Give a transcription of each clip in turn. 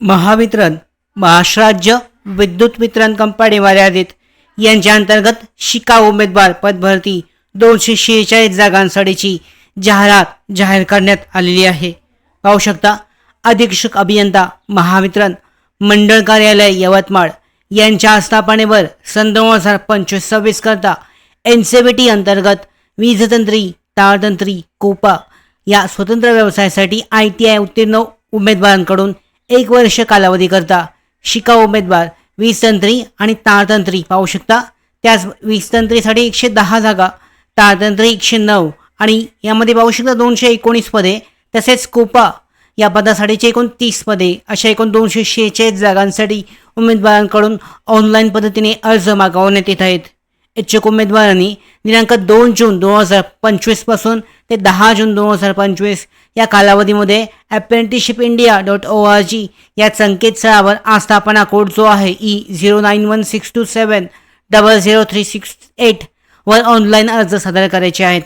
महावितरण महाराष्ट्र विद्युत वितरण कंपनी मर्यादित. यांच्या अंतर्गत शिका उमेदवार पदभरती दोनशे शेहेचाळीस जागांसाठीची जाहिरात जाहीर करण्यात आलेली आहे. पाहू शकता अधीक्षक अभियंता महावितरण मंडळ कार्यालय यवतमाळ यांच्या आस्थापनेवर सन दोन हजार पंचवीस सव्वीस करता एन सी बी टी अंतर्गत वीजतंत्री तारतंत्री कोपा या स्वतंत्र व्यवसायासाठी आय टी आय उत्तीर्ण उमेदवारांकडून एक वर्ष कालावधीकरता शिका उमेदवार वीजतंत्री आणि तारतंत्री पाहू शकता. त्याच वीजतंत्रीसाठी एकशे दहा जागा तारतंत्री एकशे नऊ आणि यामध्ये पाहू शकता दोनशे एकोणीस पदे तसेच कोपा या पदासाठीचे एकूण तीस पदे अशा एकूण दोनशे शेहेचाळीस जागांसाठी उमेदवारांकडून ऑनलाईन पद्धतीने अर्ज मागवण्यात येत आहेत. इच्छुक उमेदवारांनी दिनांक दोन जून दोन हजार पंचवीसपासून ते दहा जून दोन हजार पंचवीस या कालावधीमध्ये apprenticeship India dot O R G या संकेतस्थळावर आस्थापना कोड जो आहे E zero nine one six two seven double zero three six eight वर ऑनलाईन अर्ज सादर करायचे आहेत.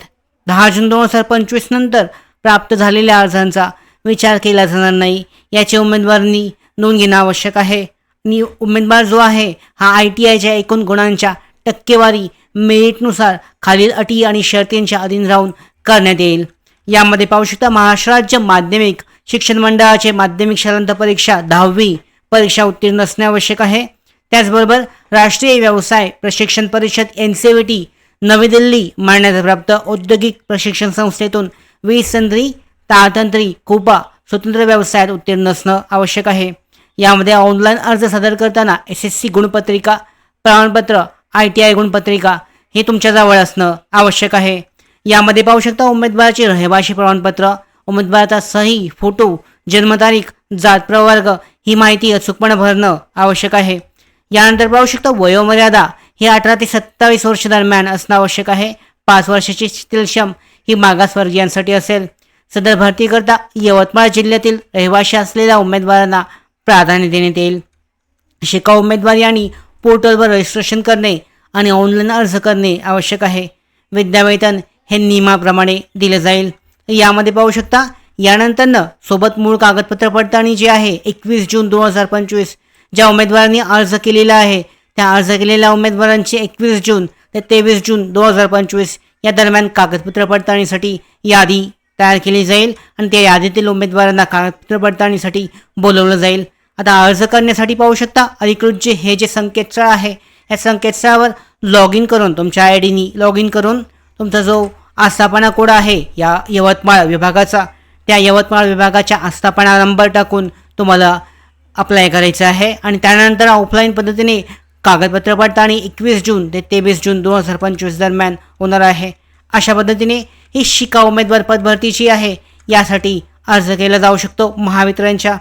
दहा जून दोन हजार पंचवीस नंतर प्राप्त झालेल्या अर्जांचा विचार केला जाणार नाही. याचे उमेदवारांनी नोंद घेणं आवश्यक आहे. आणि उमेदवार जो आहे हा आय टी आयच्या एकूण गुणांच्या टक्केवारी मेरिटनुसार खालील अटी आणि शर्तींच्या अधीन राहून करण्यात येईल. यामध्ये पाहू शकता महाराष्ट्र राज्य माध्यमिक शिक्षण मंडळाचे माध्यमिक शालांत परीक्षा दहावी परीक्षा उत्तीर्ण असणे आवश्यक आहे. त्याचबरोबर राष्ट्रीय व्यवसाय प्रशिक्षण परिषद एन सी व्ही टी नवी दिल्ली मान्यताप्राप्त औद्योगिक प्रशिक्षण संस्थेतून वीज तंत्री ताळतंत्री कुपा स्वतंत्र व्यवसायात उत्तीर्ण असणं आवश्यक आहे. यामध्ये ऑनलाईन अर्ज सादर करताना एस एस सी गुणपत्रिका प्रमाणपत्र आय टी आय गुणपत्रिका हे तुमच्याजवळ असणं आवश्यक आहे. यामध्ये पाहू शकता उमेदवाराचे रहिवाशी प्रमाणपत्र उमेदवाराचा सही फोटो जन्मतारीख जात प्रवर्ग ही माहिती अचूकपणे भरणं आवश्यक आहे. यानंतर पाहू शकता वयोमर्यादा ही अठरा ते सत्तावीस वर्ष दरम्यान असणं आवश्यक आहे. पाच वर्षाची शिथिलक्षम ही मागासवर्गीयांसाठी असेल. सदर भरतीकरता यवतमाळ जिल्ह्यातील रहिवाशी असलेल्या उमेदवारांना प्राधान्य देण्यात येईल. शिका उमेदवारी आणि पोर्टलवर रजिस्ट्रेशन करणे आणि ऑनलाईन अर्ज करणे आवश्यक आहे. विद्यावेतन हे नियमाप्रमाणे दिलं जाईल. यामध्ये पाहू शकता यानंतरनं सोबत मूळ कागदपत्र पडताळणी जी आहे एकवीस जून दोन हजार पंचवीस ज्या उमेदवारांनी अर्ज केलेला आहे त्या अर्ज केलेल्या उमेदवारांची एकवीस जून ते तेवीस जून दोन हजार पंचवीस या दरम्यान कागदपत्र पडताळणीसाठी यादी तयार केली जाईल आणि त्या यादीतील उमेदवारांना कागदपत्र पडताळणीसाठी बोलवलं जाईल. आता अर्ज करण्यासाठी पाहू शकता अधिकृत जे हे जे संकेतस्थळ आहे या संकेतस्थळावर लॉग इन करून तुमच्या आय डीनी लॉग इन करून तुमचा जो आस्थापना कोड आहे या यवतमाळ विभागाचा त्या यवतमाळ विभागाच्या आस्थापना नंबर टाकून तुम्हाला अप्लाय करायचं आहे. आणि त्यानंतर ऑफलाईन पद्धतीने कागदपत्र पडताळणी एकवीस जून ते तेवीस जून दोन हजार पंचवीस दरम्यान होणार आहे. अशा पद्धतीने ही शिका उमेदवार पदभरतीची आहे. यासाठी अर्ज केला जाऊ शकतो महावितरणच्या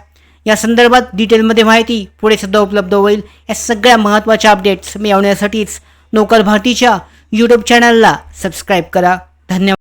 या संदर्भात डिटेलमध्ये माहिती पुढे सुद्धा उपलब्ध होईल. या सगळ्या महत्त्वाच्या अपडेट्स मिळवण्यासाठीच नोकर भारतीच्या यूट्यूब चॅनलला सबस्क्राईब करा. धन्यवाद.